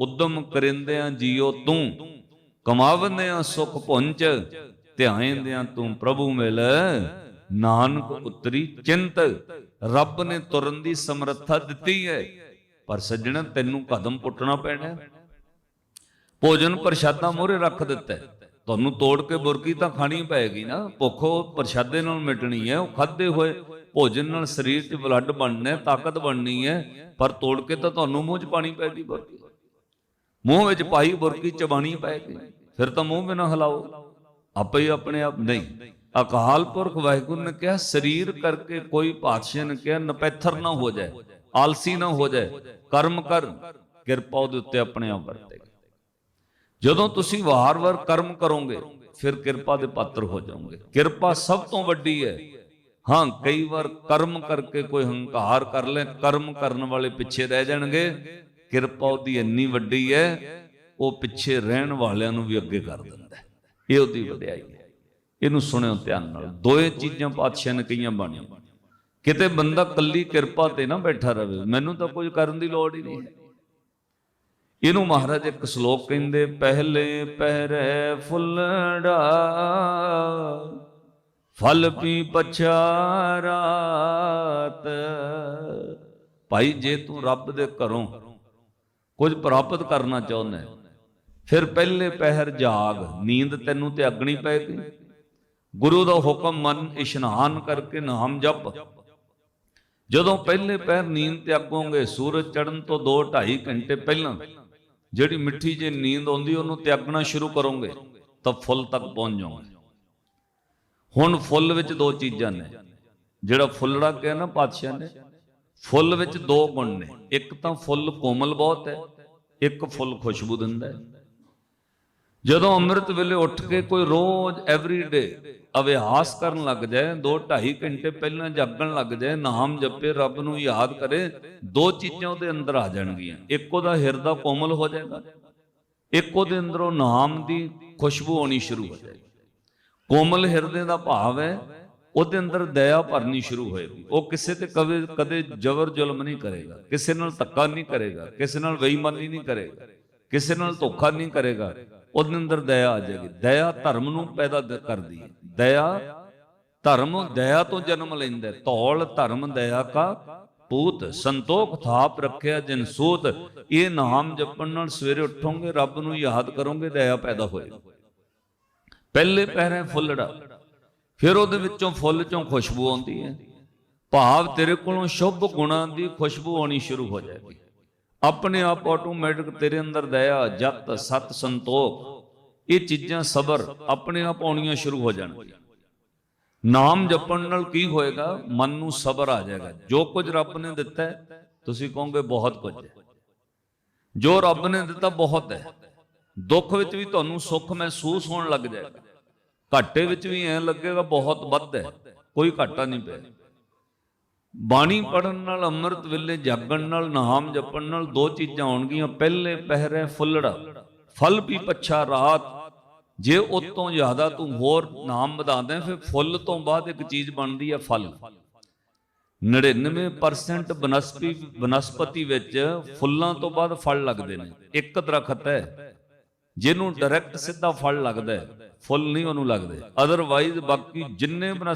ਉਦਮ ਕਰਿੰਦਿਆਂ ਜੀਓ ਤੂੰ, ਕਮਾਵੰਦਿਆਂ ਸੁਖ ਪੁੰਚ ਧਿਆਇਂਦਿਆਂ ਤੂੰ ਪ੍ਰਭੂ ਮਿਲ। ਨਾਨਕ ਉਤਰੀ ਚਿੰਤ, ਰੱਬ ਨੇ ਤੁਰਨ ਦੀ ਸਮਰੱਥਾ ਦਿੱਤੀ ਹੈ। ਪਰ ਸੱਜਣਾ, ਤੈਨੂੰ ਕਦਮ ਪੁੱਟਣਾ ਪੈਣਾ ਭੋਜਨ ਪ੍ਰਸ਼ਾਦਾ ਮੋਰੇ ਰੱਖ ਦਿੱਤਾ ਤੁਹਾਨੂੰ ਤੋੜ ਕੇ ਬੁਰਕੀ ਤਾਂ ਖਾਣੀ ਪਏਗੀ ਨਾ। ਭੁੱਖੋ ਪ੍ਰਸ਼ਾਦੇ ਨਾਲ ਮਿਟਣੀ ਹੈ, ਉਹ ਖਾਦੇ ਹੋਏ। ਭੋਜਨ ਨਾਲ ਸਰੀਰ 'ਚ ਬਲੱਡ ਬਣਨਾ ਹੈ, ਤਾਕਤ ਬਣਨੀ ਹੈ। ਪਰ ਤੋੜ ਕੇ ਤਾਂ ਤੁਹਾਨੂੰ ਮੂੰਹ 'ਚ ਪਾਣੀ ਪੈਗੀ ਬੁਰਕੀ। ਮੂੰਹ ਵਿੱਚ ਪਾਈ ਬੁਰਕੀ, ਚਬਾਣੀ ਪਏਗੀ ਫਿਰ ਤਾਂ ਮੂੰਹ ਬਿਨਾ ਹਲਾਓ। ਆਪੇ ਹੀ ਆਪਣੇ ਆਪ ਨਹੀਂ, ਅਕਾਲ ਪੁਰਖ ਵਾਹਿਗੁਰੂ ਨੇ ਕਿਹਾ, ਸਰੀਰ ਕਰਕੇ ਕੋਈ ਪਾਤਸ਼ਾਹ ਨੇ ਕਿਹਾ, ਨਪੈਥਰ ਨਾ ਹੋ ਜਾਏ, ਆਲਸੀ ਨਾ ਹੋ ਜਾਏ, ਕਰਮ ਕਰ, ਕਿਰਪਾ ਉਹਦੇ ਉੱਤੇ ਆਪਣੇ ਆਪ ਵਰਤੇਗੀ ਜਦੋਂ ਤੁਸੀਂ ਵਾਰ-ਵਾਰ ਕਰਮ ਕਰੋਗੇ, ਫਿਰ ਕਿਰਪਾ ਦੇ ਪਾਤਰ ਹੋ ਜਾਓਗੇ। ਕਿਰਪਾ ਸਭ ਤੋਂ ਵੱਡੀ ਹੈ। ਹਾਂ, ਕਈ ਵਾਰ ਕਰਮ ਕਰਕੇ ਕੋਈ ਹੰਕਾਰ ਕਰ ਲੈ ਕਰਮ ਕਰਨ ਵਾਲੇ ਪਿੱਛੇ ਰਹਿ ਜਾਣਗੇ। ਕਿਰਪਾ ਉਹਦੀ ਇੰਨੀ ਵੱਡੀ ਹੈ, ਉਹ ਪਿੱਛੇ ਰਹਿਣ ਵਾਲਿਆਂ ਨੂੰ ਵੀ ਅੱਗੇ ਕਰ ਦਿੰਦਾ ਇਹ ਉਹਦੀ ਵਡਿਆਈ ਹੈ। ਇਹਨੂੰ ਸੁਣਿਓ ਧਿਆਨ ਨਾਲ। ਦੋਏ ਚੀਜ਼ਾਂ ਪਾਤਸ਼ਾਹ ਨੇ ਕਈਆਂ ਬਾਣੀਆਂ। ਕਿਤੇ ਬੰਦਾ ਕੱਲੀ ਕਿਰਪਾ ਤੇ ਨਾ ਬੈਠਾ ਰਵੇ, ਮੈਨੂੰ ਤਾਂ ਕੁਝ ਕਰਨ ਦੀ ਲੋੜ ਹੀ ਨਹੀਂ ਇਹਨੂੰ ਮਹਾਰਾਜ ਇੱਕ ਸ਼ਲੋਕ ਕਹਿੰਦੇ, ਪਹਿਲੇ ਪਹਿਰੇ ਫੁੱਲੜਾ ਫਲ ਪੀ ਪਛਾ ਭਾਈ, ਜੇ ਤੂੰ ਰੱਬ ਦੇ ਘਰੋਂ ਕੁਝ ਪ੍ਰਾਪਤ ਕਰਨਾ ਚਾਹੁੰਦਾ ਹੈ, ਫਿਰ ਪਹਿਲੇ ਪਹਿਰ ਜਾਗ ਨੀਂਦ ਤੈਨੂੰ ਤਿਆਗਣੀ ਪਏਗੀ ਗੁਰੂ ਦਾ ਹੁਕਮ ਮਨ ਇਸ਼ਨਾਨ ਕਰਕੇ ਨਾਮ ਜਪ। ਜਦੋਂ ਪਹਿਲੇ ਪਹਿਰ ਨੀਂਦ ਤਿਆਗੋਗੇ ਸੂਰਜ ਚੜ੍ਹਨ ਤੋਂ 2.5 ਘੰਟੇ ਪਹਿਲਾਂ ਜਿਹੜੀ ਮਿੱਠੀ ਜੇ ਨੀਂਦ ਆਉਂਦੀ ਉਹਨੂੰ ਤਿਆਗਣਾ ਸ਼ੁਰੂ ਕਰੋਗੇ ਤਾਂ ਫੁੱਲ ਤੱਕ ਪਹੁੰਚ ਜਾਓਗੇ। ਹੁਣ ਫੁੱਲ ਵਿੱਚ ਦੋ ਚੀਜ਼ਾਂ ਨੇ। ਜਿਹੜਾ ਫੁੱਲੜਾ ਕਿਹਾ ਨਾ ਪਾਤਸ਼ਾਹ ਨੇ ਫੁੱਲ ਵਿੱਚ ਦੋ ਗੁਣ ਨੇ। ਇੱਕ ਤਾਂ ਫੁੱਲ ਕੋਮਲ ਬਹੁਤ ਹੈ, ਇੱਕ ਫੁੱਲ ਖੁਸ਼ਬੂ ਦਿੰਦਾ ਹੈ। ਜਦੋਂ ਅੰਮ੍ਰਿਤ ਵੇਲੇ ਉੱਠ ਕੇ ਕੋਈ ਰੋਜ਼ ਐਵਰੀ ਡੇ ਅਭਿਆਸ ਕਰਨ ਲੱਗ ਜਾਏ 2.5 ਘੰਟੇ ਪਹਿਲਾਂ ਜਾਗਣ ਲੱਗ ਜਾਏ, ਨਾਮ ਜਪੇ, ਰੱਬ ਨੂੰ ਯਾਦ ਕਰੇ, ਦੋ ਚੀਜ਼ਾਂ ਉਹਦੇ ਅੰਦਰ ਆ ਜਾਣਗੀਆਂ। ਇੱਕ ਉਹਦਾ ਹਿਰਦਾ ਕੋਮਲ ਹੋ ਜਾਏਗਾ, ਇੱਕ ਉਹਦੇ ਅੰਦਰੋਂ ਨਾਮ ਦੀ ਖੁਸ਼ਬੂ ਆਉਣੀ ਸ਼ੁਰੂ ਹੋ ਜਾਏਗੀ। ਕੋਮਲ ਹਿਰਦੇ ਦਾ ਭਾਵ ਹੈ ਉਹਦੇ ਅੰਦਰ ਦਇਆ ਭਰਨੀ ਸ਼ੁਰੂ ਹੋਏਗੀ। ਉਹ ਕਿਸੇ ਤੇ ਕਦੇ ਕਦੇ ਜ਼ਬਰ ਜ਼ੁਲਮ ਨਹੀਂ ਕਰੇਗਾ। ਕਿਸੇ ਨਾਲ ਧੱਕਾ ਨਹੀਂ ਕਰੇਗਾ। ਕਿਸੇ ਨਾਲ ਬੇਈਮਾਨੀ ਨਹੀਂ ਕਰੇਗਾ। ਕਿਸੇ ਨਾਲ ਧੋਖਾ ਨਹੀਂ ਕਰੇਗਾ। ਉਹਦੇ ਅੰਦਰ ਦਇਆ ਆ ਜਾਏਗੀ। ਦਇਆ ਧਰਮ ਨੂੰ ਪੈਦਾ ਕਰਦੀ ਹੈ। ਦਇਆ ਧਰਮ ਦਇਆ ਤੋਂ ਜਨਮ ਲੈਂਦਾ ਧੌਲ ਧਰਮ ਦਇਆ ਕਾ ਪੂਤ। ਸੰਤੋਖ ਥਾਪ ਰੱਖਿਆ ਜਿਨ ਸੂਤ। ਇਹ ਨਾਮ ਜਪਣ ਨਾਲ ਸਵੇਰੇ ਉੱਠੋਗੇ, ਰੱਬ ਨੂੰ ਯਾਦ ਕਰੋਗੇ, ਦਇਆ ਪੈਦਾ ਹੋਏਗੀ। ਪਹਿਲੇ ਪਹਿਰੇ ਫੁੱਲੜਾ। ਫਿਰ ਉਹਦੇ ਵਿੱਚੋਂ ਫੁੱਲ ਚੋਂ ਖੁਸ਼ਬੂ ਆਉਂਦੀ ਹੈ। ਭਾਵ ਤੇਰੇ ਕੋਲੋਂ ਸ਼ੁਭ ਗੁਣਾਂ ਦੀ ਖੁਸ਼ਬੂ ਆਉਣੀ ਸ਼ੁਰੂ ਹੋ ਜਾਏਗੀ। ਆਪਣੇ ਆਪ ਆਟੋਮੈਟਿਕ ਤੇਰੇ ਅੰਦਰ ਦਇਆ ਜਤ ਸਤ ਸੰਤੋਖ, ਇਹ ਚੀਜ਼ਾਂ ਸਬਰ ਆਪਣੇ ਆਪ ਆਉਣੀਆਂ ਸ਼ੁਰੂ ਹੋ ਜਾਣਗੀਆਂ। ਨਾਮ ਜਪਣ ਨਾਲ ਕੀ ਹੋਏਗਾ? ਮਨ ਨੂੰ ਸਬਰ ਆ ਜਾਏਗਾ। ਜੋ ਕੁਝ ਰੱਬ ਨੇ ਦਿੱਤਾ ਹੈ, ਤੁਸੀਂ ਕਹੋਗੇ ਬਹੁਤ ਕੁਝ ਹੈ। ਜੋ ਰੱਬ ਨੇ ਦਿੱਤਾ ਬਹੁਤ ਹੈ। ਦੁੱਖ ਵਿੱਚ ਵੀ ਤੁਹਾਨੂੰ ਸੁੱਖ ਮਹਿਸੂਸ ਹੋਣ ਲੱਗ ਜਾਏਗਾ। ਘਾਟੇ ਵਿੱਚ ਵੀ ਐਂ ਲੱਗੇਗਾ ਬਹੁਤ ਵੱਧ ਹੈ। ਕੋਈ ਘਾਟਾ ਨਹੀਂ ਪਿਆ। ਬਾਣੀ ਪੜਨ ਨਾਲ, ਅੰਮ੍ਰਿਤ ਵੇਲੇ ਜਾਗਣ ਨਾਲ ਨਾਮ ਜਪਣ ਨਾਲ ਦੋ ਚੀਜ਼ਾਂ ਆਉਣਗੀਆਂ। ਪਹਿਲੇ ਪਹਿਰੇ ਫੁੱਲੜਾ, ਫਲ ਵੀ ਪੱਛਾ ਰਾਤ। ਜੇ ਉਸ ਤੋਂ ਜ਼ਿਆਦਾ ਤੂੰ ਹੋਰ ਨਾਮ ਵਧਾਉਂਦਾ ਫਿਰ ਫੁੱਲ ਤੋਂ ਬਾਅਦ ਇੱਕ ਚੀਜ਼ ਬਣਦੀ ਹੈ ਫਲ। 99% ਬਨਸਪਤੀ ਬਨਸਪਤੀ ਵਿੱਚ ਫੁੱਲਾਂ ਤੋਂ ਬਾਅਦ ਫਲ ਲੱਗਦੇ ਨੇ। ਇੱਕ ਦਰਖਤ ਹੈ, ਜਿਹਨੂੰ ਡਾਇਰੈਕਟ ਸਿੱਧਾ ਫਲ ਲੱਗਦਾ ਹੈ। ਫੁੱਲ ਨਹੀਂ ਉਹਨੂੰ ਲੱਗਦੇ। ਅਦਰਵਾਈਜ਼ ਬਾਕੀ ਜਿੰਨੇ ਬਨਸ